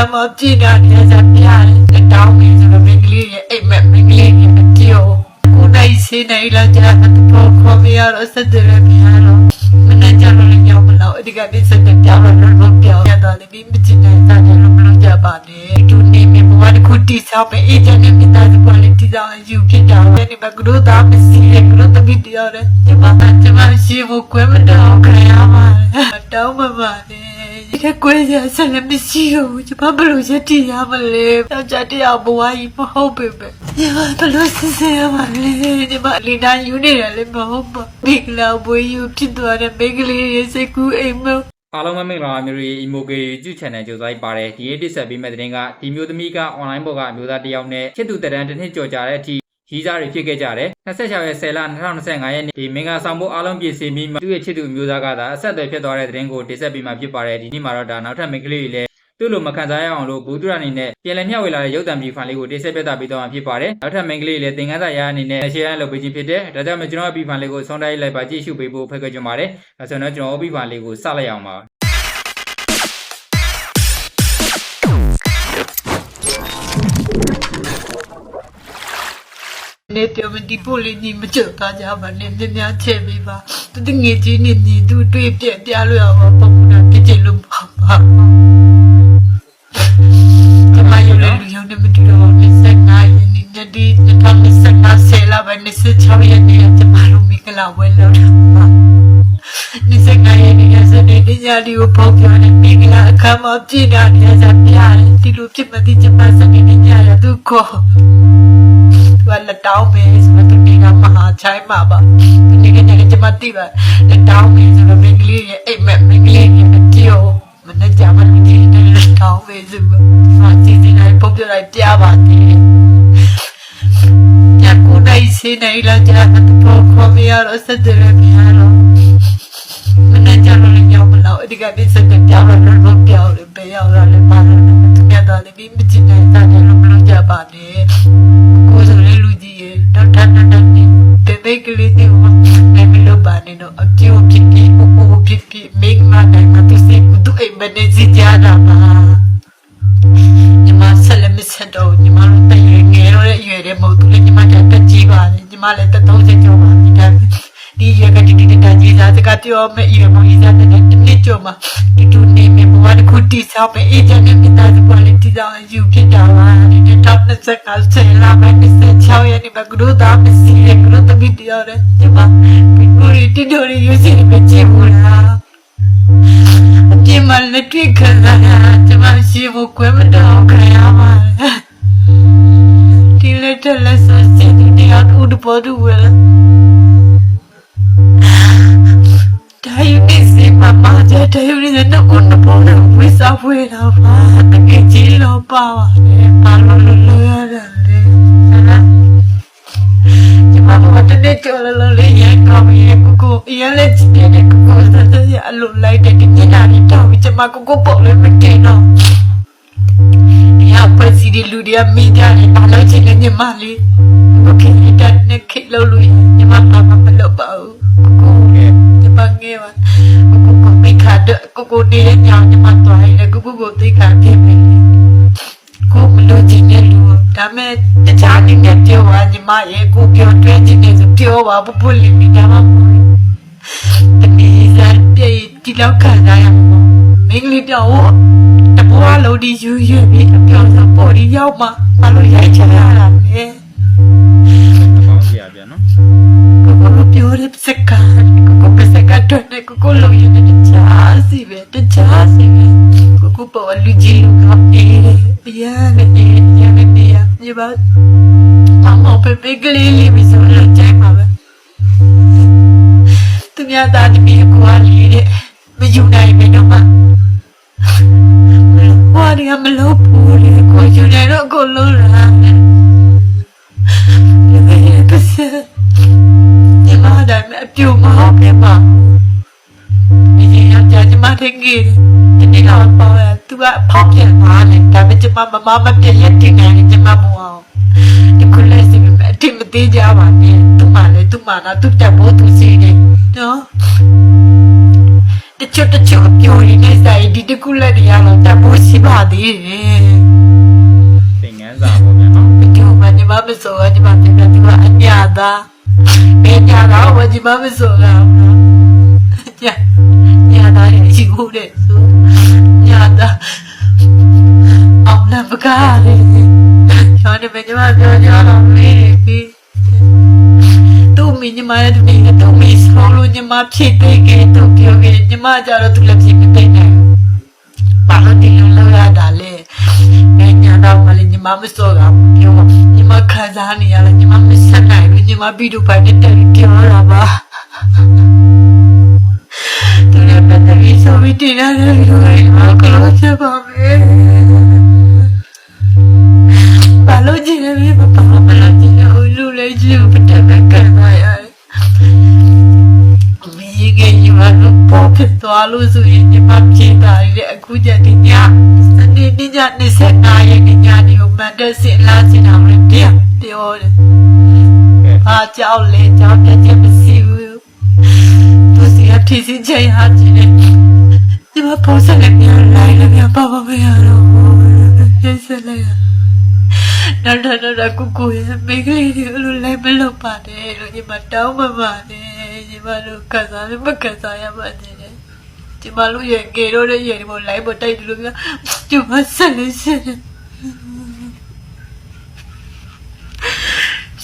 မ်းမှာပြည်နာနေကြပြရတယ်တောင်းနေဆိုတော့မင်းကလေးရဲ့အိမ်မက်မင်းကလေးရဲ့အကျော်ကိုနိုင်စေနိုင်လာကြတဲ့ပေါ်ခေါ်မရတော့စတဲ့ရမြာတော့မနေ့ကျတော့လည်းညောင်းမလို့အဒီကနေ့စတဲ့ပြောင်းလို့လို့ပြောင်းရတော့လေဒီမချင်တဲ့စားတယ်လို့မလို့ကြပါနဲ့ဒီနေ့မြေဘဝတစ်ခုတိဆောက်ပဲအေဂျင့်နဲ့မိသားစုပေါ်လေးတိဆောက်ယူဖြစ်တာပဲဒီမှာကလို့သားမစီရကလို့တပိတရတဲ့ဒီမှာကျမရှိဘူးကွယ်မတော့ခရရမှာ တောင်းမပါနဲ့ဒီကကွယ်ရဆက်လည်းမရှိဘူးကျမဘလို့ရတည်ရမလဲယောက်ျားတရားဘဝကြီးမဟုတ်ပေပဲဒီမှာဘလို့စစ်စစ်ရမှာလဲဒီမှာလီနာယူနေတယ်လည်းမဟုတ်ပါဘင်္ဂလာဘွေယူဖြစ်သွားတဲ့မိန်းကလေးရဲ့စိတ်ကူးအိမ်မအားလုံးပဲမင်္ဂလာပါမျိုးတွေ Emoge YouTube Channel ကြိုဆိုလိုက်ပါတယ်ဒီနေ့တက်ဆက်ပေးမယ့်သတင်းကဒီမျိုးသမီးက online ပေါ်ကအမျိုးသားတစ်ယောက်နဲ့ချစ်သူတရန်တစ်နှစ်ကြော်ကြတဲ့အထိ ရီးစားတွေဖြစ်ခဲ့ကြတယ်26ရက်10လ2025ရက်နေ့ဒီမင်္ဂလာဆောင်ဖို့အားလုံးပြည့်စုံပြီးမှသူ့ရဲ့ချစ်သူအမျိုးသားကသာအဆက်အသွယ်ဖြစ်သွားတဲ့သတင်းကိုတင်ဆက်ပေးမှာဖြစ်ပါတယ်ဒီနေ့မှာတော့ဒါနောက်ထပ်မိန်းကလေးတွေလည်းသူ့လိုမခံစားရအောင်လို့ဘူဒရအနေနဲ့ပြန်လည်မျှဝေလာတဲ့ရုပ်သံပြည်ဖိုင်လေးကိုတင်ဆက်ပြသပေးသွားမှာဖြစ်ပါတယ်နောက်ထပ်မိန်းကလေးတွေလည်းသင်ခန်းစာရအနေနဲ့ share လုပ်ပေးခြင်းဖြစ်တယ်ဒါကြောင့်မကျွန်တော်ပြည်ဖိုင်လေးကိုဆုံးတိုက်လိုက်ပါကြည့်ရှုပေးဖို့ဖိတ်ခေါ်ကြပါတယ်ဒါဆိုတော့ကျွန်တော်ပြည်ဖိုင်လေးကိုစလိုက်အောင်ပါ နေပြောမဒီပိုလေးညီမကြတော့ကြပါနဲ့မြများချဲ့ပေးပါသူတငယ်ချင်းနေညီသူတွေ့ပြက်ပြလို့ရပါပုံနာပြစ်ချင်လို့ပါပါကျမရုပ်လည်းလူရုံနဲ့မတူတော့ဘူးစက်နိုင်နေနေဒီ2025ဆယ်လာပဲ26ရက်နေ့ကျမတို့မိကလာဝဲလို့ပါဒီစက်နိုင်နေရစတဲ့ညဒီကိုပေါပြနေမိကလာအခမ်းမှာပြည်နာနေကြပြရတယ်ဒီလိုဖြစ်မှဒီကျမစတဲ့ညရသူကို သူကလက်တောင်းပဲဆိုတော့သူကမဟာချိုင်းမှာပါဒီနေ့ကလည်းကျွန်မသိပါလက်တောင်းပဲဆိုတော့မင်းကလေးရဲ့အိမ်မက်မင်းကလေးရဲ့အကျော်မနေ့ကမှလူကြီးတဲ့လက်တောင်းပဲဆိုတော့မစီစီနိုင်ပုံပြလိုက်ပြပါတယ်ညကိုနိုင်စေနိုင်လာကြတဲ့ပေါ်ခေါ်မရတော့စတဲ့ရမြာတော့မနေ့ကလည်းညောင်းမလို့အဒီကနေ့စတဲ့ပြောင်းလို့လို့ပြောင်းလို့ပဲရောက်လာလဲပါတော့သူကတော့လည်းမကြည့်နိုင်တာလည်းမလို့ကြပါနဲ့ တေတေကလေးတွေမှာလည်းမလို့ပါနေတော့အကျိုးဖြစ်ပြီးအိုးအိုးဖြစ်ပြီးမိမနိုင်မသူစိတ်ကူသူအိမ်မနေစီကြတာပါညီမဆက်လည်းမဆက်တော့ညီမတို့တရငယ်တော့ရဲ့ရွယ်တဲ့မဟုတ်သူလည်းညီမကတက်ကြီးပါလေညီမလည်းတက်30ကျော်ပါဒီတိုင်း ဒီရွယ်ကတိတိတကြီးစားစကားပြောမဲ့ရွယ်မကြီးစားတဲ့တနည်းကျော်မှာဒီတူနေမြဘဝတစ်ခုတိဆောက်ပဲအေဂျင့်နဲ့မိသားစုပေါ်လေးတိဆောက်ယူဖြစ်တာပါဒီတော့20ကဆယ်လာမယ်26ရက်နေ့မှာကရုသားမစီရကရုသမီးတရားတဲ့ဒီမှာဒီကိုရီတီတိုရီယူစီပဲကြည့်ဘူးလားအပြင်မှာလက်တွေ့ခံစားရဒီမှာရှိဖို့ကွယ်မတော့ခရမှာဒီလက်ထက်လက်ဆက်စီဒီတရားဥဒပေါ်သူဝဲ တဲ့ယူနေတော့ကိုနပေါ်တော့ဝိစားဖွေးတော့ပါတကယ်ကြီးတော့ပါပါတယ်ပါလို့လို့လို့ရတယ်လေကျမတို့တနေ့ကြော်လို့လို့လေးရဲကောင်းရဲ့ကိုကိုအရင်လက်ချစ်တဲ့ကိုကိုစတဲ့ရအလိုလိုက်တဲ့ဒီနေ့တာလေးတော့ကျမကိုကိုပေါ်လို့မကင်တော့ဒီဟာပစီဒီလူဒီမိကြတယ်ဘာလို့ချင်လဲညီမလေးကိုခင်တဲ့နဲ့ခိလို့လို့ညီမဘာမှမလုပ်ပါဘူးကိုကိုညီမငယ်ပါကိုကိုမိခါတဲ့ ကိုကိုနေတဲ့ညောင်ညီမတွားရဲကိုကိုကိုသိခါဖြစ်ပြီကိုမလို့ချင်တဲ့လူဒါမဲ့တခြားနေနဲ့ပြောပါညီမရဲ့ကိုပြောတွဲချင်တယ်ဆိုပြောပါပပလိမိဒါမှမဟုတ်တမီးစားပြေးဒီလောက်ခံရရမှာမင်းကလေးတော့တဘွားလုံးဒီယူယူပြီးအပြောင်းစားပေါ်ဒီရောက်မှမလို့ရိုက်ချင်ရတာလေ ကိုပေါ်လူကြီးလူကအေးပြန်နေပြန်နေပြန်နေပါအမေပေပေကလေးလေးပြီးဆိုတော့ကြိုက်ပါပဲသူများသားတမီးကိုအားလေးတဲ့မယူနိုင်ဘူးတော့မှဟောဒီကမလို့ဘူးလေကိုယူ နိုင်တော့ကိုလုံးလာတယ်ပစဒီမှာဒါပေမဲ့အပြူမဟုတ်ပြပါဒီကြီးရကြကျမထင်ကြီးဒီနေ့တော့ပေါ့လေသူကဖောက်ပြန်သွားတယ်ဒါပေမဲ့ကျမမမမပြည့်ရက်တင်နေတယ်ကျမမအောင်ဒီကုလဲစီပဲအတင်မသေးကြပါနဲ့သူမှလည်းသူမှတော့သူတက်ဖို့သူစီနေနော်တချို့တချို့အပြိုရင်းနဲ့ဆိုင်ဒီတကူလက်တွေကတော့တတ်ဖို့ရှိပါသေးတယ်သင်ငန်းစာပေါ့ဗျာနော်ဘယ်သူမှညီမမဆိုးကညီမပြပြသူကအညာသားဘယ်ညာသားဝညီမမဆိုးကညာညာသားရဲ့ရှိဦးတဲ့ဆို ညာသားအောင်လည်းပကားလေကျောင်းနေမညီမပြောကြတော့မေးပြီးသူမင်းညီမရဲ့သူနေတော့မင်းဆိုလို့ညီမဖြစ်ခဲ့ခဲ့သူပြောခဲ့ညီမကြတော့သူလည်းဖြစ်မသိနိုင်ဘာလို့ဒီလိုလုပ်ရတာလဲငါညာတော့မလေးညီမမစောကပြောညီမခံစားနေရလဲညီမမဆက်နိုင်ဘူးညီမပြီးတော့ပိုင်းတက်ပြီးပြောတာပါ သူလည်းပတ်သက်ပြီးဆိုပြီးတင်ရတယ်လို့ညီမကလို့ချက်ပါမယ်ဘာလို့ကြည့်လဲမပါမလားကြည့်လို့လူလေးကြည့်လို့ပတ်သက်မဲ့ခံရရတယ်မင်းကညီမတို့ပေါ်ဖြစ်သွားလို့ဆိုရင်ညီမပြေးတာလေအခုချက်ဒီညစနေနေ့ညနေဆက်နာရဲ့ညနေကိုမန်တက်စင်လာစင်အောင်လို့ပြောပြောတယ်ကဲအားကြောက်လေကြောက်ပြချက်မရှိဘူး သူစီအထီးစီချင်ဟာချင်တယ်ဒီမှာပေါ်ဆက်လည်းပြန်လိုက်လည်းပြန်ပါပါမရတော့ဘူးပြန်ဆက်လိုက်နောက်တော့တော့ကူကူရဲ့မိန်းကလေးတွေအဲ့လိုလိုက်မလုပ်ပါနဲ့လို့ညီမတောင်းပန်ပါတယ်ညီမတို့ကစားလည်းမကစားရပါနဲ့ညီမတို့ရဲ့ကေတော့ရဲ့ရေပေါ်လိုက်ပေါ်တိုက်တယ်လို့ပြောညီမဆက်လို့ဆက်တယ်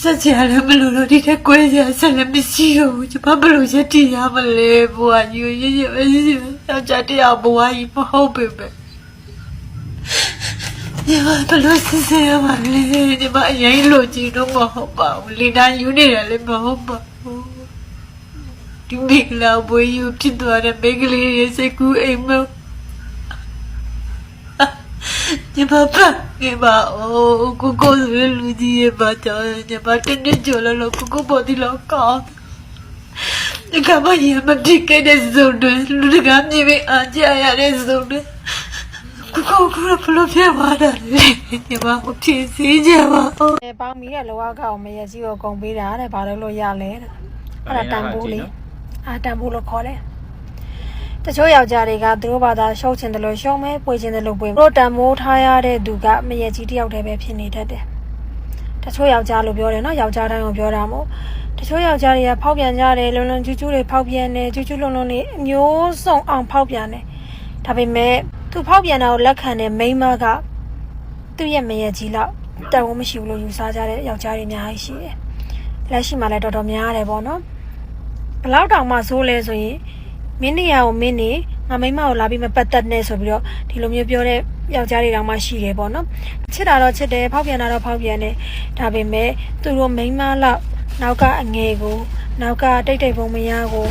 ဆက်ချင်လည်းမလို့လို့ဒီတဲ့ကွဲစရာဆက်လည်းမရှိတော့ဘူးကျမဘယ်လိုရက်တည်ရမလဲဘွာကြီးရရပဲရှိတယ်ယောက်ျားတရားဘွာကြီးမဟုတ်ပေပဲညီမဘယ်လိုစစ်စစ်ရမလဲညီမအရင်လိုကြည့်တော့မဟုတ်ပါဘူးလီနာယူနေတယ်လည်းမဟုတ်ပါဘူးဒီမိကလာဘွေးယူဖြစ်သွားတဲ့မိကလေးရဲ့စိတ်ကူးအိမ်မက် ညီမပါညီမအိုးကိုကိုဆိုတဲ့လူကြီးရဲ့ဘာကြောင့်ညီမတင်းတင်းကြလို့လို့ကိုကိုပေါ်ဒီလောက်ကောင်းဒီကမကြီးမတိခဲ့တဲ့ဇုံတွေလူတကာမြေပဲအကြရတဲ့ဇုံတွေကိုကိုကဘလို့ပြသွားတာလဲညီမကိုဖြည့်စည်းကြပါဦးအဲပေါင်းပြီးတဲ့လောကကောင်မရက်ကြီးကိုကုန်ပေးတာတဲ့ဘာလို့လို့ရလဲတဲ့အဲ့ဒါတန်ဖိုးလေအာတန်ဖိုးလို့ခေါ်တယ် တချို့ယောက်ျားတွေကသူတို့ဘာသာရှုံးချင်တယ်လို့ရှုံးမယ်ပွေချင်တယ်လို့ပွေတို့တန်ဖိုးထားရတဲ့သူကမရက်ကြီးတယောက်တည်းပဲဖြစ်နေတတ်တယ်တချို့ယောက်ျားလို့ပြောတယ်နော်ယောက်ျားတိုင်းကိုပြောတာမို့တချို့ယောက်ျားတွေကဖောက်ပြန်ကြတယ်လုံလုံကျူးကျူးတွေဖောက်ပြန်တယ်ကျူးကျူးလုံလုံတွေအမျိုးစုံအောင်ဖောက်ပြန်တယ်ဒါပေမဲ့သူဖောက်ပြန်တာကိုလက်ခံတဲ့မိန်းမကသူ့ရဲ့မရက်ကြီးလောက်တန်ဖို့မရှိဘူးလို့ယူဆကြတဲ့ယောက်ျားတွေအများကြီးရှိတယ်။လက်ရှိမှလည်းတော်တော်များတယ်ပေါ့နော်။ဘလောက်တောင်မှဆိုးလဲဆိုရင် မင်းနေရကိုမင်းနေငါမိမကိုလာပြီးမပတ်သက်နဲ့ဆိုပြီးတော့ဒီလိုမျိုးပြောတဲ့ယောက်ျားတွေတောင်မှရှိတယ်ပေါ့နော်။ချစ်တာတော့ချစ်တယ်ဖောက်ပြန်တာတော့ဖောက်ပြန်တယ်။ဒါပေမဲ့သူတို့မိန်းမလောက်နောက်ကအငယ်ကို နောက်ကတိတ်တိတ်ပုံမရကို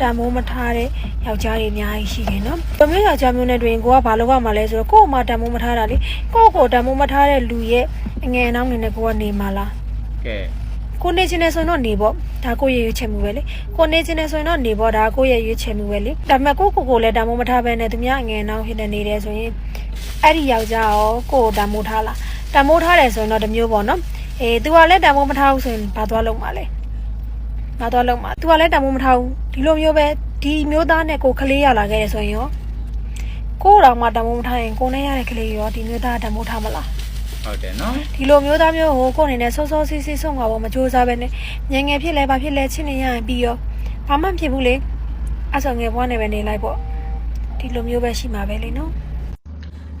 တန်မိုးမထားတဲ့ယောက်ျားတွေအများကြီးရှိတယ်နော်။ဘယ်မျိုးယောက်ျားမျိုးနဲ့တွင်ကိုကဘာလုပ်ရမှာလဲဆိုတော့ကို့အမတန်မိုးမထားတာလေကိုယ့်ကိုတန်မိုးမထားတဲ့လူရဲ့အငယ်အနောက်နေနဲ့ကိုကနေမှာလားကဲ ကိုနေချင်းနေဆိုရင်တော့နေပေါ့ဒါကိုရဲ့ရွေးချယ်မှုပဲလေကိုနေချင်းနေဆိုရင်တော့နေပေါ့ဒါကိုရဲ့ရွေးချယ်မှုပဲလေဒါပေမဲ့ကိုကိုကိုလည်းတန်မိုးမထားဘဲနဲ့သူများအငယ်အနောက်ဖြစ်နေနေတယ်ဆိုရင်အဲ့ဒီယောက်ျားရောကိုကိုတန်မိုးထားလားတန်မိုးထားတယ်ဆိုရင်တော့တစ်မျိုးပေါ့နော်အေး तू ကလည်းတန်မိုးမထားဘူးဆိုရင်ဘာသွားလုံးမှာလဲဘာသွားလုံးမှာ तू ကလည်းတန်မိုးမထားဘူးဒီလိုမျိုးပဲဒီမျိုးသားနဲ့ကိုကလေးရလာခဲ့တယ်ဆိုရင်ရောကိုတော်မှတန်မိုးမထားရင်ကိုနဲ့ရတဲ့ကလေးရောဒီမျိုးသားတန်မိုးထားမလား ဟုတ်တယ်နော်ဒီလိုမျိုးသားမျိုးကိုကိုယ်အနေနဲ့စောစောစီးစီးဆုံးမှာပေါ့မကြိုးစားပဲနဲ့ငယ်ငယ်ဖြစ်လဲဘာဖြစ်လဲချင်းနေရရင်ပြီးရောဘာမှမဖြစ်ဘူးလေအဆောငယ်ဘွားနဲ့ပဲနေလိုက်ပေါ့ဒီလိုမျိုးပဲရှိမှာပဲလေနော်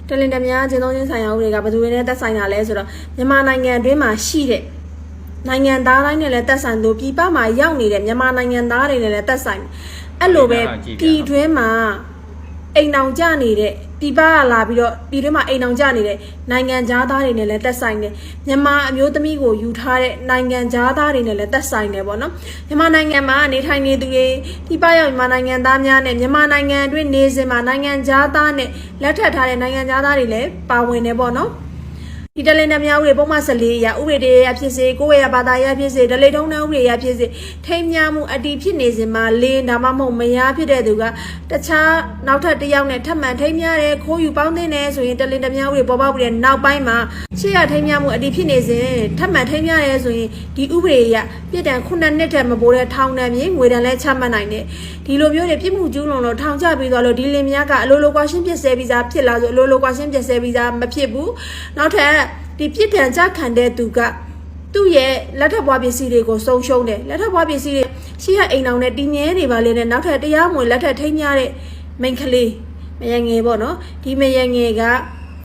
တလင်တများကျင်းသုံးချင်းဆိုင်ရာဥတွေကဘယ်သူတွေနဲ့သက်ဆိုင်တာလဲဆိုတော့မြန်မာနိုင်ငံအတွင်းမှာရှိတဲ့နိုင်ငံသားတိုင်းနဲ့လည်းသက်ဆိုင်လို့ပြည်ပမှာရောက်နေတဲ့မြန်မာနိုင်ငံသားတွေနဲ့လည်းသက်ဆိုင်တယ်အဲ့လိုပဲပြည်တွင်းမှာ အိမ်အောင်ကြနေတဲ့ပြည်ပကလာပြီးတော့ပြည်တွင်းမှာအိမ်အောင်ကြနေတဲ့နိုင်ငံသားသားတွေနဲ့လည်းသက်ဆိုင်တယ်မြန်မာအမျိုးသမီးကိုယူထားတဲ့နိုင်ငံသားသားတွေနဲ့လည်းသက်ဆိုင်တယ်ပေါ့နော်မြန်မာနိုင်ငံမှာနေထိုင်နေသူတွေပြည်ပရောက်မြန်မာနိုင်ငံသားများနဲ့မြန်မာနိုင်ငံအတွင်းနေစဉ်မှာနိုင်ငံသားသားနဲ့လက်ထပ်ထားတဲ့နိုင်ငံသားသားတွေလည်းပါဝင်တယ်ပေါ့နော် ဒီတလင်းနှမြောက်တွေပုံမှန်14အရာဥပဒေတွေအရဖြစ်စေကိုယ့်ရဲ့ဘာသာရေးဖြစ်စေဒလိထုံးတဲ့ဥပဒေအရဖြစ်စေထိမ်းမြမှုအတီးဖြစ်နေစဉ်မှာလင်းဒါမှမဟုတ်မယားဖြစ်တဲ့သူကတခြားနောက်ထပ်တစ်ယောက်နဲ့ထပ်မံထိမ်းမြတယ်ခိုးယူပေါင်းတင်တယ်ဆိုရင်တလင်းနှမြောက်တွေပေါ်ပေါက်ပြီးတဲ့နောက်ပိုင်းမှာရှေ့ရထိမ်းမြမှုအတီးဖြစ်နေစဉ်ထပ်မံထိမ်းမြတယ်ဆိုရင်ဒီဥပဒေအရပြစ်ဒဏ်9နှစ်ထက်မပိုတဲ့ထောင်ဒဏ်မြေငွေဒဏ်လည်းချမှတ်နိုင်တယ် ဒီလိုမျိုးတွေပြစ်မှုကျူးလွန်လို့ထောင်ချပြီးသွားလို့ဒီလင်မယားကအလိုလိုကွာရှင်းပြစ်ဆဲပြီးသားဖြစ်လာဆိုအလိုလိုကွာရှင်းပြစ်ဆဲပြီးသားမဖြစ်ဘူးနောက်ထပ်ဒီပြစ်ဒဏ်ကြခံတဲ့သူကသူ့ရဲ့လက်ထပ်ပွားပစ္စည်းတွေကိုဆုံးရှုံးတယ်လက်ထပ်ပွားပစ္စည်းတွေရှိရအိမ်အောင်နဲ့တင်းငဲနေပါလေနဲ့နောက်ထပ်တရားမဝင်လက်ထပ်ထိမ်းများတဲ့မိန်းကလေးမယငယ်ပေါ့နော်ဒီမယငယ်က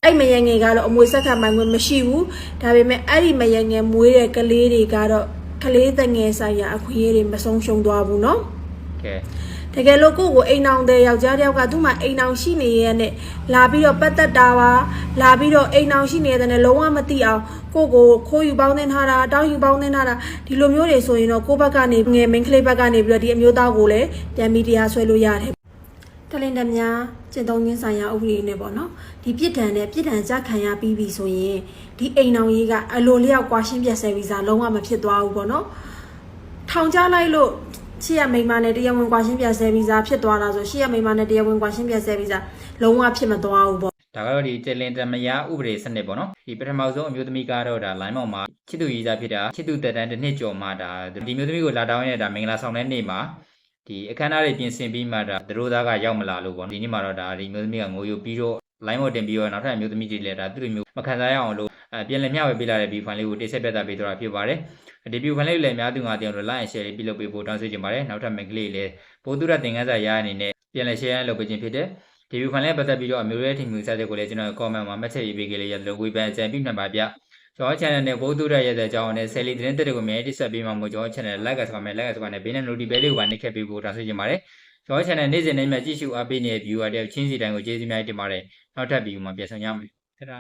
အဲ့မယငယ်ကတော့အမွေဆက်ခံပိုင်ခွင့်မရှိဘူးဒါပေမဲ့အဲ့ဒီမယငယ်မွေးတဲ့ကလေးတွေကတော့ကလေးတငယ်ဆိုင်ရာအခွင့်အရေးတွေမဆုံးရှုံးသွားဘူးနော်ကဲ တကယ်လို့ကိုယ့်ကိုအိမ်အောင်တဲ့ယောက်ျားတစ်ယောက်ကသူ့မှာအိမ်အောင်ရှိနေရတဲ့လာပြီးတော့ပတ်သက်တာပါလာပြီးတော့အိမ်အောင်ရှိနေတဲ့နဲ့လုံးဝမသိအောင်ကိုယ့်ကိုခိုးယူပေါင်းတင်ထားတာတောင်းယူပေါင်းတင်ထားတာဒီလိုမျိုးတွေဆိုရင်တော့ကိုယ့်ဘက်ကနေငယ်မင်းကလေးဘက်ကနေပြီးတော့ဒီအမျိုးသားကိုလည်းပြန်ပြီးတရားဆွဲလို့ရတယ်တလင်တများကျင့်သုံးခြင်းဆိုင်ရာဥပဒေနဲ့ပေါ့နော်ဒီပြစ်ဒဏ်နဲ့ပြစ်ဒဏ်ကြခံရပြီးပြီဆိုရင်ဒီအိမ်အောင်ကြီးကအလိုလျောက်ကွာရှင်းပြတ်ဆဲပြီးစားလုံးဝမဖြစ်သွားဘူးပေါ့နော်ထောင်ချလိုက်လို့ ရှေ့ရမိန်းမနဲ့တရားဝင်ကွာရှင်းပြဆဲဗီဇာဖြစ်သွားတာဆိုရှေ့ရမိန်းမနဲ့တရားဝင်ကွာရှင်းပြဆဲဗီဇာလုံးဝဖြစ်မသွားဘူးပေါ့ဒါကတော့ဒီတလင်တမယာဥပဒေစနစ်ပေါ့နော်ဒီပထမဆုံးအမျိုးသမီးကတော့ဒါ line ပေါ်မှာချစ်သူရေးစားဖြစ်တာချစ်သူတက်တန်းတစ်နှစ်ကျော်မှဒါဒီမျိုးသမီးကိုလာတောင်းရတဲ့ဒါမင်္ဂလာဆောင်တဲ့နေ့မှာဒီအခမ်းအနားတွေပြင်ဆင်ပြီးမှဒါသူတို့သားကရောက်မလာလို့ပေါ့ဒီနေ့မှာတော့ဒါဒီမျိုးသမီးကငိုယူပြီးတော့ line ပေါ်တင်ပြီးတော့နောက်ထပ်အမျိုးသမီးတွေလည်းဒါသူတို့မျိုးမခံစားရအောင်လို့ အဲပြန်လည်မျှဝေပေးလာတဲ့ view file လေးကိုတိကျပြသပေးတော့တာဖြစ်ပါတယ်ဒီ view file လေးကိုလည်းအများသူငါတင်အောင်လို့ like and share လေးပြုလုပ်ပေးဖို့တောင်းဆိုချင်ပါတယ်နောက်ထပ် mail လေးလည်းဘိုးသူရတင်ကန်းစာရအနေနဲ့ပြန်လည် share လုပ်ပေးခြင်းဖြစ်တဲ့ဒီဗီဒီယိုဖိုင်လေးပတ်သက်ပြီးတော့အမျိုးရဲထင်မြူဆက်ချက်ကိုလည်းကျွန်တော် comment မှာမှတ်ချက်ရေးပေးခဲ့လေးရတယ်လို့ဝေဖန်အကြံပြုနိုင်ပါဗျ။ကျွန်တော် channel နဲ့ဘိုးသူရရဲ့တဲ့အကြောင်းနဲ့ဆယ်လီသတင်းတက်တွေကိုအများကြီးတိဆက်ပေးမှာမို့ကျွန်တော် channel like ကစပါမယ် like ကစပါနဲ့ဘေးနဲ့ notification လေးကိုပါနှိပ်ခဲ့ပေးဖို့တောင်းဆိုချင်ပါတယ်။ကျွန်တော် channel နေ့စဉ်နေ့မြကြည့်ရှုအားပေးနေတဲ့ viewer တွေချင်းစီတိုင်းကိုကျေးဇူးများတင်ပါတယ်။နောက်ထပ်ဗီဒီယိုမှာပြန်ဆောင်ကြမယ်။ထတာ